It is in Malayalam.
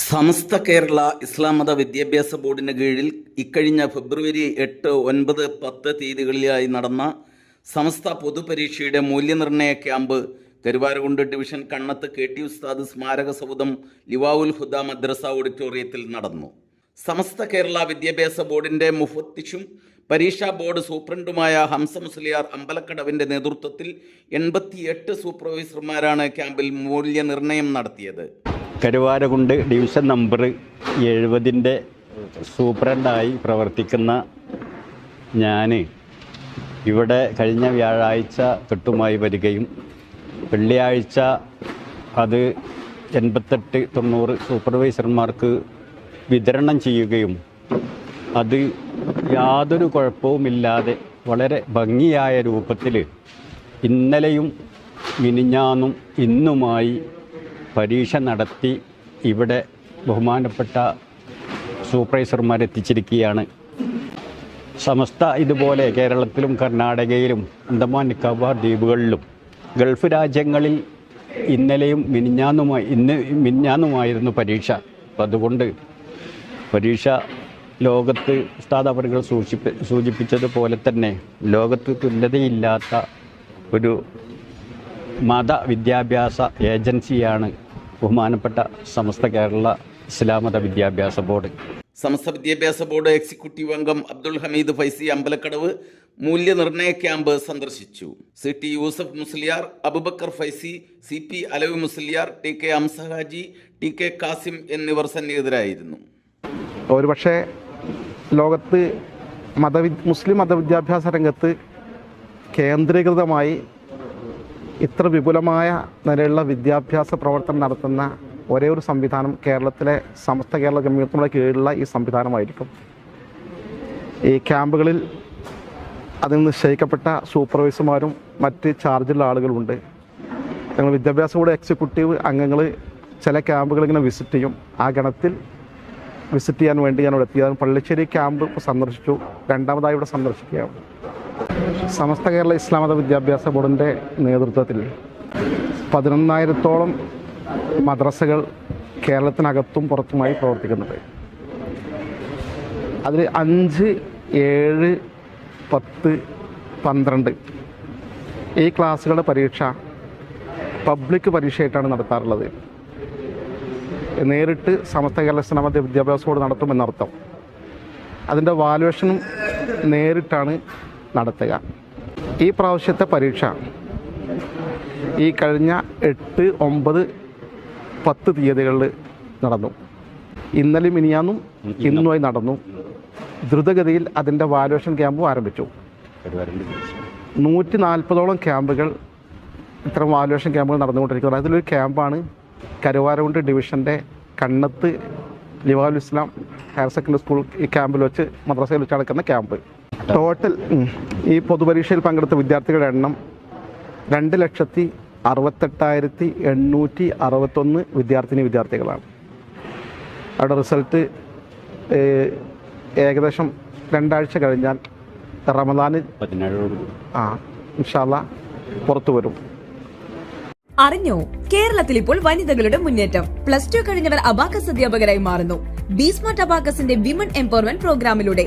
സമസ്ത കേരള ഇസ്ലാം മത വിദ്യാഭ്യാസ ബോർഡിന് കീഴിൽ ഇക്കഴിഞ്ഞ ഫെബ്രുവരി എട്ട് ഒൻപത് പത്ത് തീയതികളിലായി നടന്ന സമസ്ത പൊതുപരീക്ഷയുടെ മൂല്യനിർണയ camp Karuvarakundu division Kannath K T ഉസ്താദ് സ്മാരക സൗധം ലിവാവുൽ ഹുദ മദ്രസ ഓഡിറ്റോറിയത്തിൽ നടന്നു. സമസ്ത കേരള വിദ്യാഭ്യാസ ബോർഡിന്റെ മുഫത്തിഷും പരീക്ഷാ ബോർഡ് സൂപ്രണ്ടുമായ ഹംസ മുസ്ലിയാർ അമ്പലക്കടവിന്റെ നേതൃത്വത്തിൽ എൺപത്തിയെട്ട് സൂപ്പർവൈസർമാരാണ് ക്യാമ്പിൽ മൂല്യനിർണയം നടത്തിയത്. കരുവാരകുണ്ട് ഡിവിഷൻ നമ്പർ എഴുപതിന്റെ സൂപ്രണ്ടായി പ്രവർത്തിക്കുന്ന ഞാൻ ഇവിടെ കഴിഞ്ഞ വ്യാഴാഴ്ച തൊട്ടുമായി വരികയും വെള്ളിയാഴ്ച അത് എൺപത്തെട്ട് തൊണ്ണൂറ് സൂപ്പർവൈസർമാർക്ക് വിതരണം ചെയ്യുകയും അത് യാതൊരു കുഴപ്പവുമില്ലാതെ വളരെ ഭംഗിയായ രൂപത്തിൽ ഇന്നലെയും മിനിഞ്ഞാന്നും ഇന്നുമായി പരീക്ഷ നടത്തി ഇവിടെ ബഹുമാനപ്പെട്ട സൂപ്പർവൈസർമാരെത്തിച്ചിരിക്കുകയാണ്. സമസ്ത ഇതുപോലെ കേരളത്തിലും കർണാടകയിലും അന്തമാൻ നിക്കോബാർ ദ്വീപുകളിലും ഗൾഫ് രാജ്യങ്ങളിൽ ഇന്നലെയും മിനിഞ്ഞാന്നുമായി ഇന്ന് മിനിഞ്ഞാന്നുമായിരുന്നു പരീക്ഷ. അപ്പം അതുകൊണ്ട് പരീക്ഷ ലോകത്ത് അവറുകൾ സൂചിപ്പി സൂചിപ്പിച്ചതുപോലെ തന്നെ ലോകത്ത് തുല്യതയില്ലാത്ത ഒരു മത വിദ്യാഭ്യാസ ഏജൻസിയാണ് ബഹുമാനപ്പെട്ട സമസ്ത കേരള ഇസ്ലാമത വിദ്യാഭ്യാസ ബോർഡ്. സമസ്ത വിദ്യാഭ്യാസ ബോർഡ് എക്സിക്യൂട്ടീവ് അംഗം അബ്ദുൽ ഹമീദ് ഫൈസി അമ്പലക്കടവ് മൂല്യനിർണയ ക്യാമ്പ് സന്ദർശിച്ചു. C T Yusuf Musliyar Abubakar Faizy C P Alavi Musliyar T K Amsahaji T K Kasim എന്നിവർ സന്നിഹിതരായിരുന്നു. ഒരുപക്ഷെ ലോകത്ത് മതവി മുസ്ലിം മതവിദ്യാഭ്യാസ രംഗത്ത് കേന്ദ്രീകൃതമായി ഇത്ര വിപുലമായ നിലയിലുള്ള വിദ്യാഭ്യാസ പ്രവർത്തനം നടത്തുന്ന ഒരേ ഒരു സംവിധാനം കേരളത്തിലെ സമസ്ത കേരള ജമ്മിയത്തുള്ള കീഴിലുള്ള ഈ സംവിധാനമായിരിക്കും. ഈ ക്യാമ്പുകളിൽ അതിൽ നിശ്ചയിക്കപ്പെട്ട സൂപ്പർവൈസർമാരും മറ്റ് ചാർജുള്ള ആളുകളുണ്ട് ഞങ്ങൾ വിദ്യാഭ്യാസ ബോർഡ് എക്സിക്യൂട്ടീവ് അംഗങ്ങൾ ചില ക്യാമ്പുകൾ ഇങ്ങനെ വിസിറ്റ് ചെയ്യും. ആ ഗണത്തിൽ വിസിറ്റ് ചെയ്യാൻ വേണ്ടി ഞാൻ ഇവിടെ എത്തിയത് പള്ളിശ്ശേരി ക്യാമ്പ് സന്ദർശിച്ചു. രണ്ടാമതായി ഇവിടെ സന്ദർശിക്കുകയാണ്. സമസ്ത കേരള ഇസ്ലാമത വിദ്യാഭ്യാസ ബോർഡിന്റെ നേതൃത്വത്തിൽ പതിനൊന്നായിരത്തോളം മദ്രസകൾ കേരളത്തിനകത്തും പുറത്തുമായി പ്രവർത്തിക്കുന്നുണ്ട്. അതിൽ അഞ്ച് ഏഴ് പത്ത് പന്ത്രണ്ട് ഈ ക്ലാസ്സുകളുടെ പരീക്ഷ പബ്ലിക് പരീക്ഷയായിട്ടാണ് നടത്താറുള്ളത്. നേരിട്ട് സമസ്ത കേരള ഇസ്ലാം മത വിദ്യാഭ്യാസ ബോർഡ് നടത്തുമെന്നർത്ഥം. അതിന്റെ വാലുവേഷനും നേരിട്ടാണ് നടത്തുക. ഈ പ്രാവശ്യത്തെ പരീക്ഷ ഈ കഴിഞ്ഞ എട്ട് ഒമ്പത് പത്ത് തീയതികളിൽ നടന്നു. ഇന്നലെ മിനിയാന്നും ഇന്നുമായി നടന്നു. ദ്രുതഗതിയിൽ അതിന്റെ വാലുവേഷൻ ക്യാമ്പും ആരംഭിച്ചു. നൂറ്റി നാൽപ്പതോളം ക്യാമ്പുകൾ ഇത്തരം വാലുവേഷൻ ക്യാമ്പുകൾ നടന്നുകൊണ്ടിരിക്കുന്നത് അതിലൊരു ക്യാമ്പാണ് കരുവാരകുണ്ട് ഡിവിഷന്റെ Kannath Livaul Islam higher secondary school ഈ ക്യാമ്പിൽ വെച്ച് മദ്രസയിൽ വെച്ച് നടക്കുന്ന ക്യാമ്പ്. ടോട്ടൽ ഈ പൊതുപരീക്ഷയിൽ പങ്കെടുത്ത വിദ്യാർത്ഥികളുടെ എണ്ണം രണ്ട് ലക്ഷത്തി അറുപത്തെട്ടായിരത്തി എണ്ണൂറ്റി അറുപത്തൊന്ന് വിദ്യാർത്ഥിനി വിദ്യാർത്ഥികളാണ്. അവിടെ റിസൾട്ട് ഏകദേശം രണ്ടാഴ്ച കഴിഞ്ഞാൽ റമദാന് ആ ഇൻഷാല്ല പുറത്തു വരും. അറിഞ്ഞോ? കേരളത്തിൽ ഇപ്പോൾ വനിതകളുടെ മുന്നേറ്റം. പ്ലസ് ടു കഴിഞ്ഞവർ അബാക്കസ് അധ്യാപകരായി മാറുന്നു. ബീസ്മാർട്ട് അബാക്കസിന്റെ വിമൻ എംപവർമെന്റ് പ്രോഗ്രാമിലൂടെ.